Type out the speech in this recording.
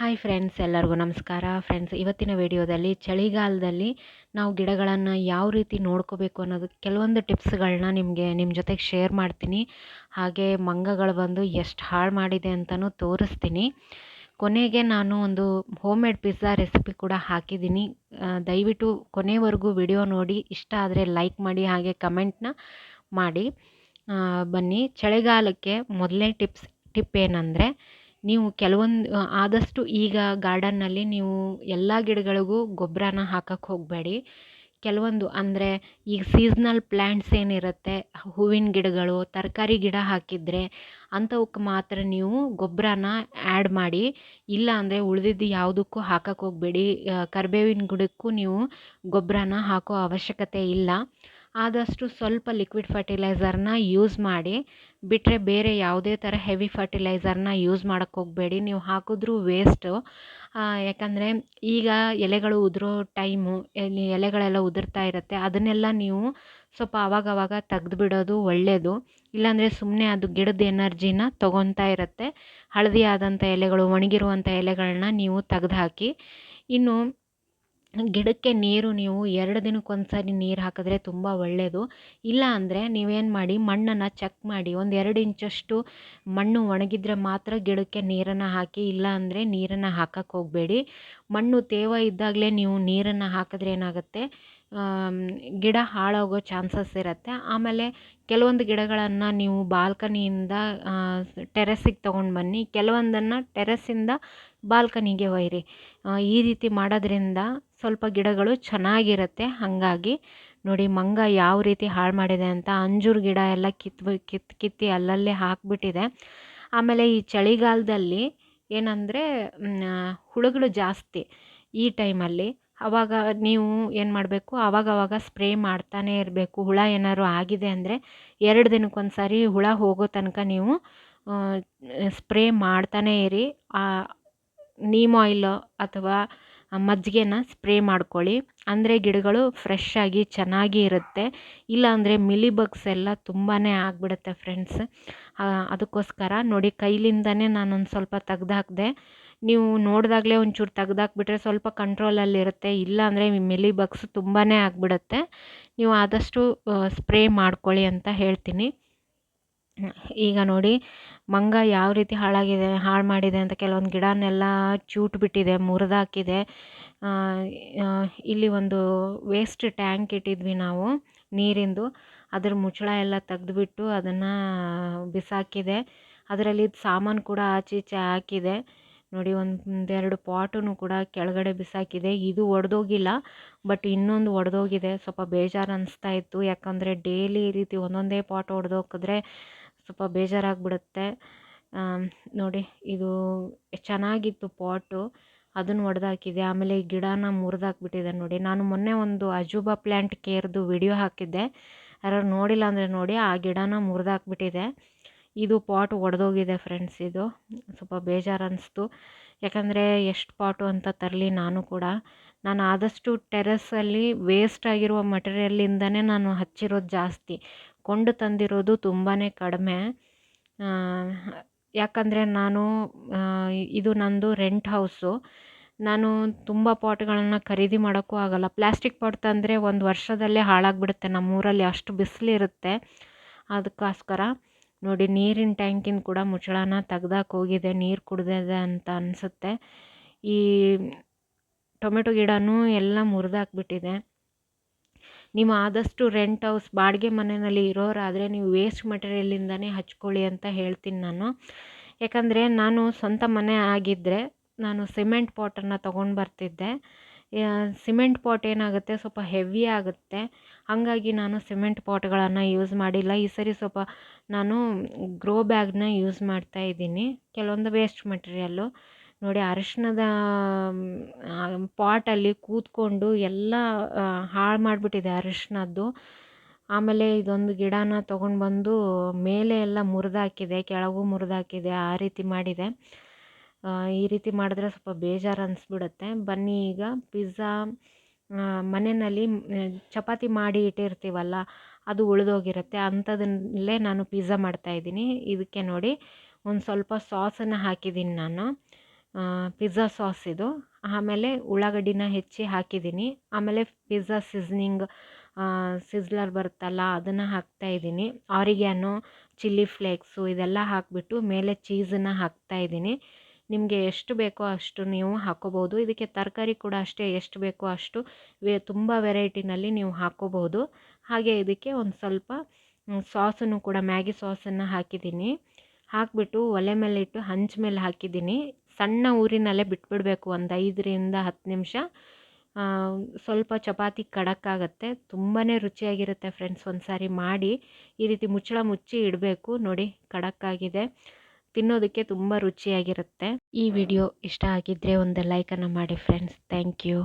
Hi friends ಎಲ್ಲರಿಗೂ ನಮಸ್ಕಾರ. Friends ಇವತ್ತಿನ ವಿಡಿಯೋದಲ್ಲಿ ಚಳಿಗಾಲದಲ್ಲಿ ನಾವು ಗಿಡಗಳನ್ನು ಯಾವ ರೀತಿ ನೋಡ್ಕೋಬೇಕು ಅನ್ನೋದು ಕೆಲವೊಂದು ಟಿಪ್ಸ್ಗಳನ್ನ ನಿಮಗೆ ನಿಮ್ಮ ಜೊತೆಗೆ ಶೇರ್ ಮಾಡ್ತೀನಿ. ಹಾಗೆ ಮಂಗಗಳು ಬಂದು ಎಷ್ಟು ಹಾಳು ಮಾಡಿದೆ ಅಂತಲೂ ತೋರಿಸ್ತೀನಿ. ಕೊನೆಗೆ ನಾನು ಒಂದು ಹೋಮ್ ಮೇಡ್ ಪಿಜ್ಜಾ ರೆಸಿಪಿ ಕೂಡ ಹಾಕಿದ್ದೀನಿ. ದಯವಿಟ್ಟು ಕೊನೆವರೆಗೂ ವಿಡಿಯೋ ನೋಡಿ. ಇಷ್ಟ ಆದರೆ ಲೈಕ್ ಮಾಡಿ, ಹಾಗೆ ಕಮೆಂಟ್ನ ಮಾಡಿ. ಬನ್ನಿ. ಚಳಿಗಾಲಕ್ಕೆ ಮೊದಲನೇ ಟಿಪ್ಸ್ ಟಿಪ್ ಏನಂದರೆ ನೀವು ಕೆಲವೊಂದು ಆದಷ್ಟು ಈಗ ಗಾರ್ಡನ್ನಲ್ಲಿ ನೀವು ಎಲ್ಲ ಗಿಡಗಳಿಗೂ ಗೊಬ್ಬರನ ಹಾಕಕ್ಕೆ ಹೋಗಬೇಡಿ. ಕೆಲವೊಂದು ಅಂದರೆ ಈಗ ಸೀಸ್ನಲ್ ಪ್ಲ್ಯಾಂಟ್ಸ್ ಏನಿರುತ್ತೆ, ಹೂವಿನ ಗಿಡಗಳು, ತರಕಾರಿ ಗಿಡ ಹಾಕಿದರೆ ಅಂಥವಕ್ಕೆ ಮಾತ್ರ ನೀವು ಗೊಬ್ಬರನ ಆ್ಯಡ್ ಮಾಡಿ, ಇಲ್ಲ ಅಂದರೆ ಉಳಿದಿದ್ದು ಯಾವುದಕ್ಕೂ ಹಾಕಕ್ಕೆ ಹೋಗಬೇಡಿ. ಕರಿಬೇವಿನ ಗಿಡಕ್ಕೂ ನೀವು ಗೊಬ್ಬರನ ಹಾಕೋ ಅವಶ್ಯಕತೆ ಇಲ್ಲ. ಆದಷ್ಟು ಸ್ವಲ್ಪ ಲಿಕ್ವಿಡ್ ಫರ್ಟಿಲೈಸರ್ನ ಯೂಸ್ ಮಾಡಿ ಬಿಟ್ಟರೆ ಬೇರೆ ಯಾವುದೇ ಥರ ಹೆವಿ ಫರ್ಟಿಲೈಸರ್ನ ಯೂಸ್ ಮಾಡೋಕ್ಕೆ ಹೋಗಬೇಡಿ. ನೀವು ಹಾಕಿದ್ರೂ ವೇಸ್ಟು ಯಾಕಂದರೆ ಈಗ ಎಲೆಗಳು ಉದುರೋ ಟೈಮು ಎಲೆ, ಎಲೆಗಳೆಲ್ಲ ಉದುರ್ತಾ ಇರುತ್ತೆ. ಅದನ್ನೆಲ್ಲ ನೀವು ಸ್ವಲ್ಪ ಆವಾಗವಾಗ ತೆಗ್ದು ಬಿಡೋದು ಒಳ್ಳೆಯದು ಇಲ್ಲಾಂದರೆ ಸುಮ್ಮನೆ ಅದು ಗಿಡದ ಎನರ್ಜಿನ ತೊಗೊತಾ ಇರುತ್ತೆ. ಹಳದಿ ಆದಂಥ ಎಲೆಗಳು ಒಣಗಿರುವಂಥ ಎಲೆಗಳನ್ನ ನೀವು ತೆಗ್ದು ಹಾಕಿ ಇನ್ನು ಗಿಡಕ್ಕೆ ನೀರು ನೀವು ಎರಡು ದಿನಕ್ಕೊಂದು ಸಾರಿ ನೀರು ಹಾಕಿದ್ರೆ ತುಂಬ ಒಳ್ಳೆಯದು ಇಲ್ಲ ಅಂದರೆ ನೀವೇನು ಮಾಡಿ ಮಣ್ಣನ್ನು ಚೆಕ್ ಮಾಡಿ ಒಂದು ಎರಡು ಇಂಚಷ್ಟು ಮಣ್ಣು ಒಣಗಿದ್ರೆ ಮಾತ್ರ ಗಿಡಕ್ಕೆ ನೀರನ್ನು ಹಾಕಿ, ಇಲ್ಲ ಅಂದರೆ ನೀರನ್ನು ಹಾಕಕ್ಕೆ ಹೋಗಬೇಡಿ. ಮಣ್ಣು ತೇವ ಇದ್ದಾಗಲೇ ನೀವು ನೀರನ್ನು ಹಾಕಿದ್ರೆ ಏನಾಗುತ್ತೆ? ಗಿಡ ಹಾಳಾಗೋ ಚಾನ್ಸಸ್ ಇರುತ್ತೆ. ಆಮೇಲೆ ಕೆಲವೊಂದು ಗಿಡಗಳನ್ನು ನೀವು ಬಾಲ್ಕನಿಯಿಂದ ಟೆರೆಸ್ಸಿಗೆ ತೊಗೊಂಡು ಬನ್ನಿ. ಕೆಲವೊಂದನ್ನು ಟೆರೆಸ್ಸಿಂದ ಬಾಲ್ಕನಿಗೆ ಒಯ್ಯಿರಿ ಈ ರೀತಿ ಮಾಡೋದ್ರಿಂದ ಸ್ವಲ್ಪ ಗಿಡಗಳು ಚೆನ್ನಾಗಿರುತ್ತೆ. ಹಾಗಾಗಿ ನೋಡಿ ಮಂಗ ಯಾವ ರೀತಿ ಹಾಳು ಮಾಡಿದೆ ಅಂತ ಅಂಜೂರ ಗಿಡ ಎಲ್ಲ ಕಿತ್ತು ಕಿತ್ತು ಕಿತ್ತಿ ಅಲ್ಲಲ್ಲೇ ಹಾಕಿಬಿಟ್ಟಿದೆ. ಆಮೇಲೆ ಈ ಚಳಿಗಾಲದಲ್ಲಿ ಏನಂದರೆ ಹುಳುಗಳು ಜಾಸ್ತಿ ಈ ಟೈಮಲ್ಲಿ. ಆವಾಗ ನೀವು ಏನು ಮಾಡಬೇಕು ಆವಾಗವಾಗ ಸ್ಪ್ರೇ ಮಾಡ್ತಾನೇ ಇರಬೇಕು. ಹುಳ ಏನಾದ್ರು ಆಗಿದೆ ಅಂದರೆ ಎರಡು ದಿನಕ್ಕೊಂದು ಸಾರಿ ಹುಳ ಹೋಗೋ ತನಕ ನೀವು ಸ್ಪ್ರೇ ಮಾಡ್ತಾನೇ ಇರಿ. ನೀಮ್ ಆಯಿಲ್ ಅಥವಾ ಮಜ್ಜಿಗೆನ ಸ್ಪ್ರೇ ಮಾಡ್ಕೊಳ್ಳಿ. ಅಂದರೆ ಗಿಡಗಳು ಫ್ರೆಶ್ ಆಗಿ ಚೆನ್ನಾಗಿ ಇರುತ್ತೆ. ಇಲ್ಲಾಂದರೆ ಮಿಲಿ ಬಗ್ಸ್ ಎಲ್ಲ ತುಂಬಾ ಆಗಿಬಿಡುತ್ತೆ ಫ್ರೆಂಡ್ಸ್ ಅದಕ್ಕೋಸ್ಕರ ನೋಡಿ ಕೈಲಿಂದನೇ ನಾನೊಂದು ಸ್ವಲ್ಪ ತೆಗ್ದಾಕ್ದೆ. ನೀವು ನೋಡಿದಾಗಲೇ ಒಂಚೂರು ತೆಗ್ದಾಕ್ಬಿಟ್ರೆ ಸ್ವಲ್ಪ ಕಂಟ್ರೋಲಲ್ಲಿರುತ್ತೆ ಇಲ್ಲ ಅಂದರೆ ಮಿಲಿ ಬಗ್ಸ್ ತುಂಬಾ ಆಗಿಬಿಡುತ್ತೆ. ನೀವು ಆದಷ್ಟು ಸ್ಪ್ರೇ ಮಾಡ್ಕೊಳ್ಳಿ ಅಂತ ಹೇಳ್ತೀನಿ. ಈಗ ನೋಡಿ ಮಂಗ ಯಾವ ರೀತಿ ಹಾಳಾಗಿದೆ ಹಾಳು ಮಾಡಿದೆ ಅಂತ ಕೆಲವೊಂದು ಗಿಡನೆಲ್ಲ ಚೂಟ್ ಬಿಟ್ಟಿದೆ ಮುರಿದಾಕಿದೆ ಇಲ್ಲಿ ಒಂದು ವೇಸ್ಟ್ ಟ್ಯಾಂಕ್ ಇಟ್ಟಿದ್ವಿ ನಾವು ನೀರಿಂದು. ಅದ್ರ ಮುಚ್ಚಳ ಎಲ್ಲ ತೆಗೆದುಬಿಟ್ಟು ಅದನ್ನು ಬಿಸಾಕಿದೆ. ಅದರಲ್ಲಿ ಸಾಮಾನು ಕೂಡ ಆಚೆ ಈಚೆ ಹಾಕಿದೆ. ನೋಡಿ ಒಂದೆರಡು ಪಾಟನ್ನು ಕೂಡ ಕೆಳಗಡೆ ಬಿಸಾಕಿದೆ. ಇದು ಒಡೆದೋಗಿಲ್ಲ, ಬಟ್ ಇನ್ನೊಂದು ಒಡೆದೋಗಿದೆ. ಸ್ವಲ್ಪ ಬೇಜಾರು ಅನಿಸ್ತಾ ಇತ್ತು. ಯಾಕಂದರೆ ಡೈಲಿ ಈ ರೀತಿ ಒಂದೊಂದೇ ಪಾಟ್ ಒಡೆದೋಗಿದ್ರೆ ಸ್ವಲ್ಪ ಬೇಜಾರಾಗ್ಬಿಡುತ್ತೆ. ನೋಡಿ, ಇದು ಚೆನ್ನಾಗಿತ್ತು ಪಾಟು. ಅದನ್ನು ಒಡೆದಾಕಿದೆ. ಆಮೇಲೆ ಈ ಗಿಡನ ಮುರಿದಾಕ್ಬಿಟ್ಟಿದೆ ನೋಡಿ. ನಾನು ಮೊನ್ನೆ ಒಂದು ಅಜೂಬಾ ಪ್ಲ್ಯಾಂಟ್ ಕೇರ್ದು ವಿಡಿಯೋ ಹಾಕಿದ್ದೆ. ಯಾರು ನೋಡಿಲ್ಲ ಅಂದರೆ ನೋಡಿ, ಆ ಗಿಡನ ಮುರಿದಾಕ್ಬಿಟ್ಟಿದೆ. ಇದು ಪಾಟ್ ಒಡೆದೋಗಿದೆ ಫ್ರೆಂಡ್ಸ್ ಇದು. ಸ್ವಲ್ಪ ಬೇಜಾರು ಅನ್ನಿಸ್ತು ಯಾಕಂದರೆ ಎಷ್ಟು ಪಾಟು ಅಂತ ತರಲಿ ನಾನು ಕೂಡ. ನಾನು ಆದಷ್ಟು ಟೆರೆಸಲ್ಲಿ ವೇಸ್ಟ್ ಆಗಿರುವ ಮಟೀರಿಯಲ್ಲಿಂದನೇ ನಾನು ಹಚ್ಚಿರೋದು ಜಾಸ್ತಿ. ಕೊಂಡು ತಂದಿರೋದು ತುಂಬಾ ಕಡಿಮೆ. ಯಾಕಂದರೆ ನಾನು ಇದು ನನ್ನದು ರೆಂಟ್ ಹೌಸು. ನಾನು ತುಂಬ ಪಾಟ್ಗಳನ್ನು ಖರೀದಿ ಮಾಡೋಕ್ಕೂ ಆಗೋಲ್ಲ. ಪ್ಲಾಸ್ಟಿಕ್ ಪಾಟ್ ತಂದರೆ ಒಂದು ವರ್ಷದಲ್ಲೇ ಹಾಳಾಗಿಬಿಡುತ್ತೆ. ನಮ್ಮೂರಲ್ಲಿ ಅಷ್ಟು ಬಿಸಿಲಿರುತ್ತೆ. ಅದಕ್ಕೋಸ್ಕರ ನೋಡಿ, ನೀರಿನ ಟ್ಯಾಂಕಿನ ಕೂಡ ಮುಚ್ಚಳನ ತೆಗ್ದಾಕ್ ಹೋಗಿದೆ. ನೀರು ಕುಡ್ದಿದೆ ಅಂತ ಅನಿಸುತ್ತೆ. ಈ ಟೊಮೆಟೊ ಗಿಡನೂ ಎಲ್ಲ ಮುರಿದಾಕ್ಬಿಟ್ಟಿದೆ. ನೀವು ಆದಷ್ಟು ರೆಂಟ್ ಹೌಸ್ ಬಾಡಿಗೆ ಮನೆಯಲ್ಲಿ ಇರೋರಾದರೆ ನೀವು ವೇಸ್ಟ್ ಮೆಟೀರಿಯಲಿಂದನೇ ಹಚ್ಕೊಳ್ಳಿ ಅಂತ ಹೇಳ್ತೀನಿ ನಾನು. ಯಾಕಂದರೆ ನಾನು ಸ್ವಂತ ಮನೆ ಆಗಿದ್ದರೆ ನಾನು ಸಿಮೆಂಟ್ ಪಾಟನ್ನು ತೊಗೊಂಡು ಬರ್ತಿದ್ದೆ. ಸಿಮೆಂಟ್ ಪಾಟ್ ಏನಾಗುತ್ತೆ? ಸ್ವಲ್ಪ ಹೆವಿ ಆಗುತ್ತೆ. ಹಾಗಾಗಿ ನಾನು ಸಿಮೆಂಟ್ ಪಾಟ್ಗಳನ್ನು ಯೂಸ್ ಮಾಡಿಲ್ಲ. ಈ ಸರಿ ಸ್ವಲ್ಪ ನಾನು ಗ್ರೋ ಬ್ಯಾಗ್ನ ಯೂಸ್ ಮಾಡ್ತಾ ಇದ್ದೀನಿ. ಕೆಲವೊಂದು ವೇಸ್ಟ್ ಮಟೀರಿಯಲ್ಲು ನೋಡಿ ಅರಿಶಿಣದ ಪಾಟಲ್ಲಿ ಕೂತ್ಕೊಂಡು ಎಲ್ಲ ಹಾಳು ಮಾಡಿಬಿಟ್ಟಿದೆ ಅರಿಶಿಣದ್ದು. ಆಮೇಲೆ ಇದೊಂದು ಗಿಡನ ತೊಗೊಂಡು ಬಂದು ಮೇಲೆ ಎಲ್ಲ ಮುರಿದಾಕಿದೆ, ಕೆಳಗೂ ಮುರಿದಾಕಿದೆ, ಆ ರೀತಿ ಮಾಡಿದೆ. ಈ ರೀತಿ ಮಾಡಿದ್ರೆ ಸ್ವಲ್ಪ ಬೇಜಾರು ಅನಿಸ್ಬಿಡುತ್ತೆ. ಬನ್ನಿ ಈಗ ಪಿಜ್ಜಾ ಮನೆಯಲ್ಲಿ ಚಪಾತಿ ಮಾಡಿ ಇಟ್ಟಿರ್ತೀವಲ್ಲ, ಅದು ಉಳಿದೋಗಿರುತ್ತೆ. ಅಂಥದ್ದನ್ನಲ್ಲೇ ನಾನು ಪಿಜ್ಜಾ ಮಾಡ್ತಾಯಿದ್ದೀನಿ ಇದಕ್ಕೆ ನೋಡಿ ಒಂದು ಸ್ವಲ್ಪ ಸಾಸನ್ನು ಹಾಕಿದ್ದೀನಿ ನಾನು. ಪಿಜ್ಜಾ ಸಾಸ್ ಇದು. ಆಮೇಲೆ ಉಳ್ಳಾಗಡ್ಡಿನ ಹೆಚ್ಚಿ ಹಾಕಿದ್ದೀನಿ. ಆಮೇಲೆ ಪಿಜ್ಜಾ ಸೀಸ್ನಿಂಗ್ ಸಿಸ್ಲರ್ ಬರುತ್ತಲ್ಲ, ಅದನ್ನು ಹಾಕ್ತಾಯಿದ್ದೀನಿ ಆರಿಗ್ಯಾನೋ ಚಿಲ್ಲಿ ಫ್ಲೇಕ್ಸು ಇದೆಲ್ಲ ಹಾಕಿಬಿಟ್ಟು ಮೇಲೆ ಚೀಸನ್ನು ಹಾಕ್ತಾಯಿದ್ದೀನಿ ನಿಮಗೆ ಎಷ್ಟು ಬೇಕೋ ಅಷ್ಟು ನೀವು ಹಾಕ್ಕೋಬೋದು ಇದಕ್ಕೆ ತರಕಾರಿ ಕೂಡ ಅಷ್ಟೇ ಎಷ್ಟು ಬೇಕೋ ಅಷ್ಟು ವೇ, ತುಂಬ ವೆರೈಟಿನಲ್ಲಿ ನೀವು ಹಾಕೋಬೋದು ಹಾಗೆ ಇದಕ್ಕೆ ಒಂದು ಸ್ವಲ್ಪ ಸಾಸನ್ನು ಕೂಡ ಮ್ಯಾಗಿ ಸಾಸನ್ನು ಹಾಕಿದ್ದೀನಿ. ಹಾಕಿಬಿಟ್ಟು ಒಲೆ ಮೇಲೆ ಇಟ್ಟು ಹಂಚ್ ಮೇಲೆ ಹಾಕಿದ್ದೀನಿ. ಸಣ್ಣ ಊರಿನಲ್ಲೇ ಬಿಟ್ಬಿಡಬೇಕು ಒಂದು ಐದರಿಂದ ಹತ್ತು ನಿಮಿಷ. ಸ್ವಲ್ಪ ಚಪಾತಿ ಕಡಕ್ಕಾಗತ್ತೆ. ತುಂಬಾ ರುಚಿಯಾಗಿರುತ್ತೆ ಫ್ರೆಂಡ್ಸ್ ಒಂದು ಸಾರಿ ಮಾಡಿ ಈ ರೀತಿ ಮುಚ್ಚಳ ಮುಚ್ಚಿ ಇಡಬೇಕು. ನೋಡಿ ಕಡಕ್ಕಾಗಿದೆ. ತಿನ್ನೋದಕ್ಕೆ ತುಂಬ ರುಚಿಯಾಗಿರುತ್ತೆ. ಈ ವಿಡಿಯೋ ಇಷ್ಟ ಆಗಿದ್ದರೆ ಒಂದು ಲೈಕನ್ನು ಮಾಡಿ ಫ್ರೆಂಡ್ಸ್. Thank you.